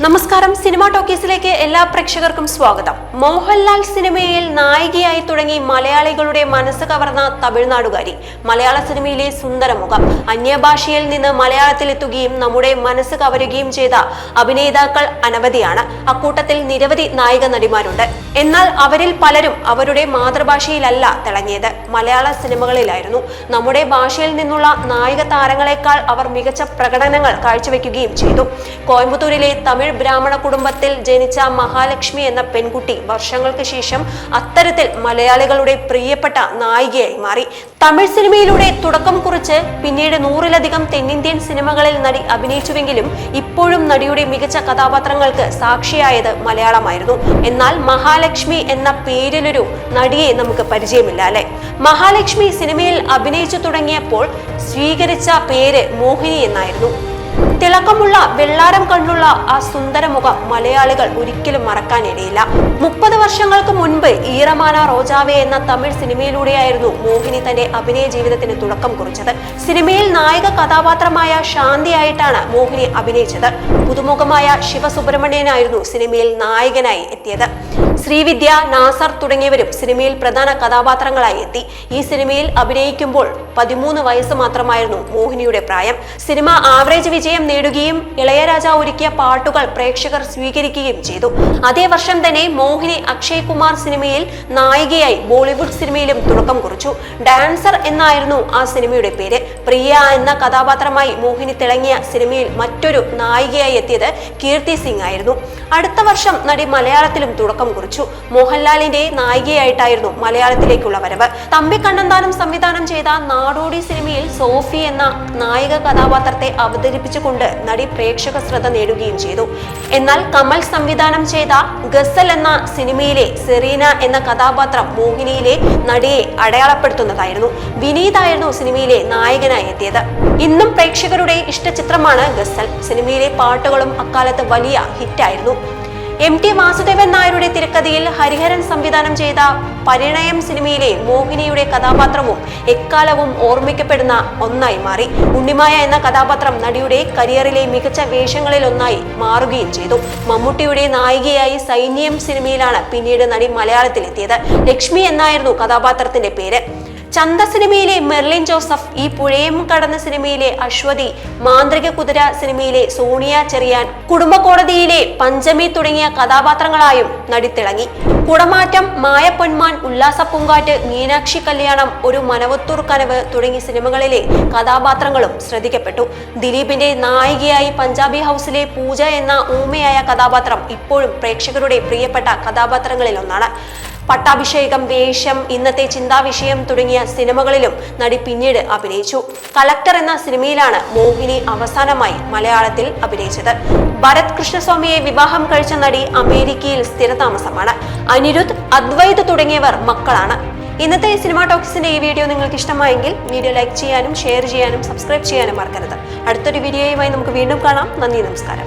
നമസ്കാരം നമസ്കാരം. സിനിമ ടോക്കീസിലേക്ക് എല്ലാ പ്രേക്ഷകർക്കും സ്വാഗതം. മോഹൻലാൽ സിനിമയിൽ നായികയായി തുടങ്ങി മലയാളികളുടെ മനസ്സ് കവർന്ന തമിഴ്നാടുകാരി. മലയാള സിനിമയിലെ സുന്ദരമുഖം അന്യഭാഷയിൽ നിന്ന് മലയാളത്തിലെത്തുകയും നമ്മുടെ മനസ്സ് കവരുകയും ചെയ്ത അഭിനേതാക്കൾ അനവധിയാണ്. അക്കൂട്ടത്തിൽ നിരവധി നായിക നടിമാരുണ്ട്. എന്നാൽ അവരിൽ പലരും അവരുടെ മാതൃഭാഷയിലല്ല തിളങ്ങിയത്. മലയാള സിനിമകളിലായിരുന്നു. നമ്മുടെ ഭാഷയിൽ നിന്നുള്ള നായിക താരങ്ങളെക്കാൾ അവർ മികച്ച പ്രകടനങ്ങൾ കാഴ്ചവെക്കുകയും ചെയ്തു. കോയമ്പത്തൂരിലെ തമിഴ് ബ്രാഹ്മണ കുടുംബത്തിൽ ജനിച്ച മഹാലക്ഷ്മി എന്ന പെൺകുട്ടി വർഷങ്ങൾക്ക് ശേഷം അത്തരത്തിൽ മലയാളികളുടെ പ്രിയപ്പെട്ട നായികയായി മാറി. തമിഴ് സിനിമയിലൂടെ തുടക്കം കുറിച്ച് പിന്നീട് നൂറിലധികം തെന്നിന്ത്യൻ സിനിമകളിൽ നടി അഭിനയിച്ചുവെങ്കിലും ഇപ്പോഴും നടിയുടെ മികച്ച കഥാപാത്രങ്ങൾക്ക് സാക്ഷിയായത് മലയാളമായിരുന്നു. എന്നാൽ മഹാലക്ഷ്മി എന്ന പേരിലൊരു നടിയെ നമുക്ക് പരിചയമില്ല അല്ലെ? മഹാലക്ഷ്മി സിനിമയിൽ അഭിനയിച്ചു തുടങ്ങിയപ്പോൾ സ്വീകരിച്ച പേര് മോഹിനി എന്നായിരുന്നു. തിളക്കമുള്ള വെള്ളാരം കണ്ടുള്ള ആ സുന്ദര സുന്ദരമുഖം മലയാളികൾ ഒരിക്കലും മറക്കാനിടയില്ല. മുപ്പത് വർഷങ്ങൾക്ക് മുൻപ് ഈറമാന റോജാവെ എന്ന തമിഴ് സിനിമയിലൂടെയായിരുന്നു മോഹിനി തന്റെ അഭിനയ ജീവിതത്തിന് തുടക്കം കുറിച്ചത്. സിനിമയിൽ നായക കഥാപാത്രമായ ശാന്തിയായിട്ടാണ് മോഹിനി അഭിനയിച്ചത്. പുതുമുഖമായ ശിവസുബ്രഹ്മണ്യനായിരുന്നു സിനിമയിൽ നായകനായി എത്തിയത്. ശ്രീവിദ്യ നാസർ തുടങ്ങിയവരും സിനിമയിൽ പ്രധാന കഥാപാത്രങ്ങളായി എത്തി. ഈ സിനിമയിൽ അഭിനയിക്കുമ്പോൾ പതിമൂന്ന് വയസ്സ് മാത്രമായിരുന്നു മോഹിനിയുടെ പ്രായം. സിനിമ ആവറേജ് വിജയം നേടുകയും ഇളയരാജ ഒരുക്കിയ പാട്ടുകൾ പ്രേക്ഷകർ സ്വീകരിക്കുകയും ചെയ്തു. അതേ വർഷം തന്നെ മോഹിനി അക്ഷയ് കുമാർ സിനിമയിൽ നായികയായി ബോളിവുഡ് സിനിമയിലും തുടക്കം കുറിച്ചു. ഡാൻസർ എന്നായിരുന്നു ആ സിനിമയുടെ പേര്. പ്രിയ എന്ന കഥാപാത്രമായി മോഹിനി തിളങ്ങിയ സിനിമയിൽ മറ്റൊരു നായികയായി എത്തിയത് കീർത്തി സിംഗ് ആയിരുന്നു. അടുത്ത വർഷം നടി മലയാളത്തിലും തുടക്കം കുറിച്ചു. മോഹൻലാലിന്റെ നായികയായിട്ടായിരുന്നു മലയാളത്തിലേക്കുള്ള വരവ്. തമ്പി കണ്ണന്താനം സംവിധാനം ചെയ്ത നാടോടി സിനിമയിൽ സോഫി എന്ന നായിക കഥാപാത്രത്തെ അവതരിപ്പിച്ചുകൊണ്ട് നടി പ്രേക്ഷക ശ്രദ്ധ നേടുകയും ചെയ്തു. എന്നാൽ കമൽ സംവിധാനം ചെയ്ത ഗസൽ എന്ന സിനിമയിലെ സെറീന എന്ന കഥാപാത്രം മോഹിനിയിലെ നടിയെ അടയാളപ്പെടുത്തുന്നതായിരുന്നു. വിനീതായിരുന്നു സിനിമയിലെ നായകനായി എത്തിയത്. ഇന്നും പ്രേക്ഷകരുടെ ഇഷ്ട ചിത്രമാണ് ഗസൽ. സിനിമയിലെ പാട്ടുകളും അക്കാലത്ത് വലിയ ഹിറ്റായിരുന്നു. എം ടി വാസുദേവൻ നായരുടെ തിരക്കഥയിൽ ഹരിഹരൻ സംവിധാനം ചെയ്ത പരിണയം സിനിമയിലെ മോഹിനിയുടെ കഥാപാത്രവും എക്കാലവും ഓർമ്മിക്കപ്പെടുന്ന ഒന്നായി മാറി. ഉണ്ണിമായ എന്ന കഥാപാത്രം നടിയുടെ കരിയറിലെ മികച്ച വേഷങ്ങളിൽ ഒന്നായി മാറുകയും ചെയ്തു. മമ്മൂട്ടിയുടെ നായികയായി സൈന്യം സിനിമയിലാണ് പിന്നീട് നടി മലയാളത്തിലെത്തിയത്. ലക്ഷ്മി എന്നായിരുന്നു കഥാപാത്രത്തിന്റെ പേര്. ചന്ത സിനിമയിലെ മെർലിൻ ജോസഫ് ഈ പുഴയും കടന്ന സിനിമയിലെ അശ്വതി മാന്ത്രിക കുതിര സിനിമയിലെ സോണിയ ചെറിയാൻ കുടുംബക്കോടതിയിലെ പഞ്ചമി തുടങ്ങിയ കഥാപാത്രങ്ങളായും നടിത്തിളങ്ങി. കുടമാറ്റം മായപ്പൊന്മാൻ ഉല്ലാസ പൂങ്കാറ്റ് മീനാക്ഷി കല്യാണം ഒരു മനവത്തൂർ കനവ് തുടങ്ങിയ സിനിമകളിലെ കഥാപാത്രങ്ങളും ശ്രദ്ധിക്കപ്പെട്ടു. ദിലീപിന്റെ നായികയായി പഞ്ചാബി ഹൗസിലെ പൂജ എന്ന ഊമയായ കഥാപാത്രം ഇപ്പോഴും പ്രേക്ഷകരുടെ പ്രിയപ്പെട്ട കഥാപാത്രങ്ങളിൽ ഒന്നാണ് പട്ടാഭിഷേകം വേഷം ഇന്നത്തെ ചിന്താവിഷയം തുടങ്ങിയ സിനിമകളിലും നടി പിന്നീട് അഭിനയിച്ചു. കലക്ടർ എന്ന സിനിമയിലാണ് മോഹിനി അവസാനമായി മലയാളത്തിൽ അഭിനയിച്ചത്. ഭരത് കൃഷ്ണസ്വാമിയെ വിവാഹം കഴിച്ച നടി അമേരിക്കയിൽ സ്ഥിരതാമസമാണ്. അനിരുദ്ധ് അദ്വൈത് തുടങ്ങിയവർ മക്കളാണ്. ഇന്നത്തെ സിനിമാ ടോക്സിന്റെ ഈ വീഡിയോ നിങ്ങൾക്ക് ഇഷ്ടമായെങ്കിൽ വീഡിയോ ലൈക്ക് ചെയ്യാനും ഷെയർ ചെയ്യാനും സബ്സ്ക്രൈബ് ചെയ്യാനും മറക്കരുത്. അടുത്തൊരു വീഡിയോയുമായി നമുക്ക് വീണ്ടും കാണാം. നന്ദി നമസ്കാരം.